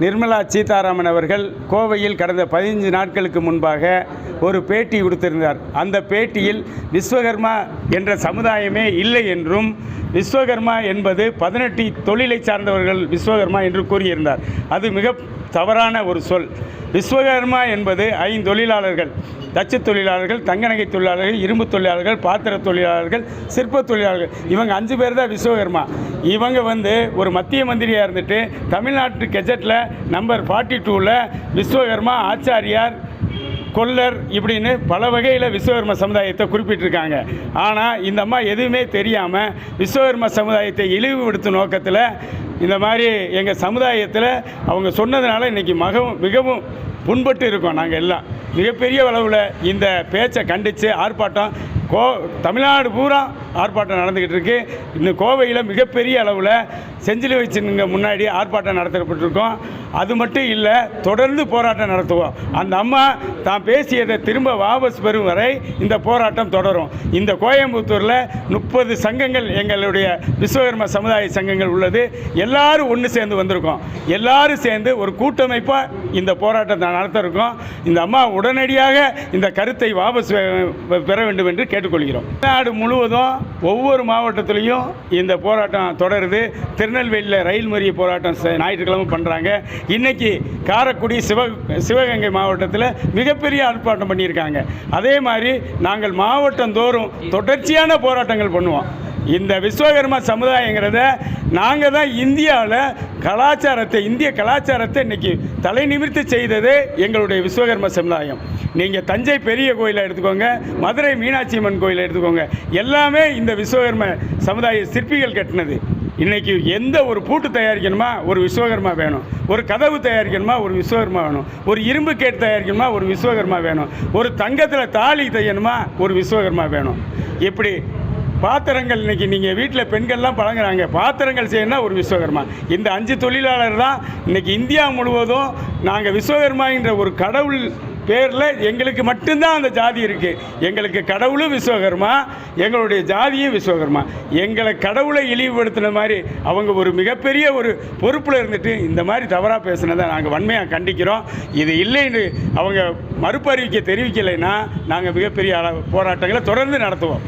நிர்மலா சீதாராமன் அவர்கள் கோவையில் கடந்த பதினைஞ்சு நாட்களுக்கு முன்பாக ஒரு பேட்டி கொடுத்திருந்தார் அந்த பேட்டியில் விஸ்வகர்மா என்ற சமுதாயமே இல்லை என்றும் விஸ்வகர்மா என்பது பதினெட்டு தொழிலை சார்ந்தவர்கள் விஸ்வகர்மா என்று கூறியிருந்தார். அது மிக தவறான ஒரு சொல். விஸ்வகர்மா என்பது ஐந்தொழிலாளர்கள் தச்சு தொழிலாளர்கள் தங்கநகை தொழிலாளர்கள் இரும்பு தொழிலாளர்கள் பாத்திர தொழிலாளர்கள் சிற்ப தொழிலாளர்கள். இவங்க அஞ்சு பேர் தான் விஸ்வகர்மா. இவங்க வந்து ஒரு மத்திய மந்திரியாக இருந்துட்டு தமிழ்நாட்டு கெஜெட்டில் நம்பர் ஃபார்ட்டி டூவில் விஸ்வகர்மா ஆச்சாரியார் கொல்லர் இப்படின்னு பல வகையில் விஸ்வகர்ம சமுதாயத்தை குறிப்பிட்டிருக்காங்க. ஆனால் இந்த அம்மா எதுவுமே தெரியாமல் விஸ்வகர்ம சமுதாயத்தை இழிவுபடுத்தும் நோக்கத்தில் இந்த மாதிரி எங்கள் சமுதாயத்தில் அவங்க சொன்னதுனால இன்றைக்கி மகவும் மிகவும் புண்பட்டு இருக்கோம் நாங்கள் எல்லாம். மிகப்பெரிய அளவில் இந்த பேச்சை கண்டித்து ஆர்ப்பாட்டம் கோ தமிழ்நாடு பூரா ஆர்ப்பாட்டம் நடந்துக்கிட்டு இருக்கு. இன்னும் கோவையில் மிகப்பெரிய அளவில் செஞ்சிலி வச்சுங்க முன்னாடி ஆர்ப்பாட்டம் நடத்தப்பட்டிருக்கோம். அது மட்டும் இல்லை தொடர்ந்து போராட்டம் நடத்துவோம். அந்த அம்மா தான் பேசியதை திரும்ப வாபஸ் பெறும் வரை இந்த போராட்டம் தொடரும். இந்த கோயம்புத்தூரில் முப்பது சங்கங்கள் எங்களுடைய விஸ்வகர்ம சமுதாய சங்கங்கள் உள்ளது. எல்லாரும் ஒன்று சேர்ந்து வந்திருக்கோம். எல்லாரும் சேர்ந்து ஒரு கூட்டமைப்பாக இந்த போராட்டத்தை நடத்திருக்கோம் இந்த அம்மா உடனடியாக இந்த கருத்தை வாபஸ் பெ- பெற வேண்டும் என்று கேட்டுக்கொள்கிறோம். தமிழ்நாடு முழுவதும் ஒவ்வொரு மாவட்டத்திலையும் இந்த போராட்டம் தொடருது. திருநெல்வேலியில் ரயில் மறிய போராட்டம் ஞாயிற்றுக்கிழமை பண்ணுறாங்க இன்றைக்கி காரைக்குடி சிவ சிவகங்கை மாவட்டத்தில் மிகப்பெரிய ஆர்ப்பாட்டம் பண்ணியிருக்காங்க. அதே மாதிரி நாங்கள் மாவட்டந்தோறும் தொடர்ச்சியான போராட்டங்கள் பண்ணுவோம். இந்த விஸ்வகர்மா சமுதாயங்கிறத நாங்கள் தான் இந்தியாவில் கலாச்சாரத்தை இந்திய கலாச்சாரத்தை இன்னைக்கு தலை நிமிர்த்தி செய்தது எங்களுடைய விஸ்வகர்ம சமுதாயம். நீங்கள் தஞ்சை பெரிய கோயிலை எடுத்துக்கோங்க மதுரை மீனாட்சி அம்மன் கோயிலை எடுத்துக்கோங்க எல்லாமே இந்த விஸ்வகர்ம சமுதாய சிற்பிகள் கட்டினது. இன்றைக்கி எந்த ஒரு பூட்டு தயாரிக்கணுமா? ஒரு விஸ்வகர்மா வேணும். ஒரு கதவு தயாரிக்கணுமா? ஒரு விஸ்வகர்மா வேணும். ஒரு இரும்பு கேட் தயாரிக்கணுமா? ஒரு விஸ்வகர்மா வேணும். ஒரு தங்கத்தில் தாலி தையணுமா? ஒரு விஸ்வகர்மா வேணும். இப்படி பாத்திரங்கள் இன்றைக்கி நீங்கள் வீட்டில் பெண்கள்லாம் பழங்குறாங்க பாத்திரங்கள் செய்யணும்னா ஒரு விஸ்வகர்மா. இந்த அஞ்சு தொழிலாளர் தான் இன்றைக்கி இந்தியா முழுவதும் நாங்கள் விஸ்வகர்மாங்கிற ஒரு கடவுள் பேரில் எங்களுக்கு மட்டும்தான் அந்த ஜாதி இருக்குது எங்களுக்கு கடவுளும் விஸ்வகர்மா எங்களுடைய ஜாதியும் விஸ்வகர்மா. எங்களை கடவுளை இழிவுபடுத்தின மாதிரி அவங்க ஒரு மிகப்பெரிய ஒரு பொறுப்பில் இருந்துட்டு இந்த மாதிரி தவறாக பேசினதை நாங்கள் வன்மையாக கண்டிக்கிறோம். இது இல்லைன்னு அவங்க மறுப்பறிவிக்க தெரிவிக்கலைன்னா நாங்கள் மிகப்பெரிய அளவு போராட்டங்களை தொடர்ந்து நடத்துவோம்.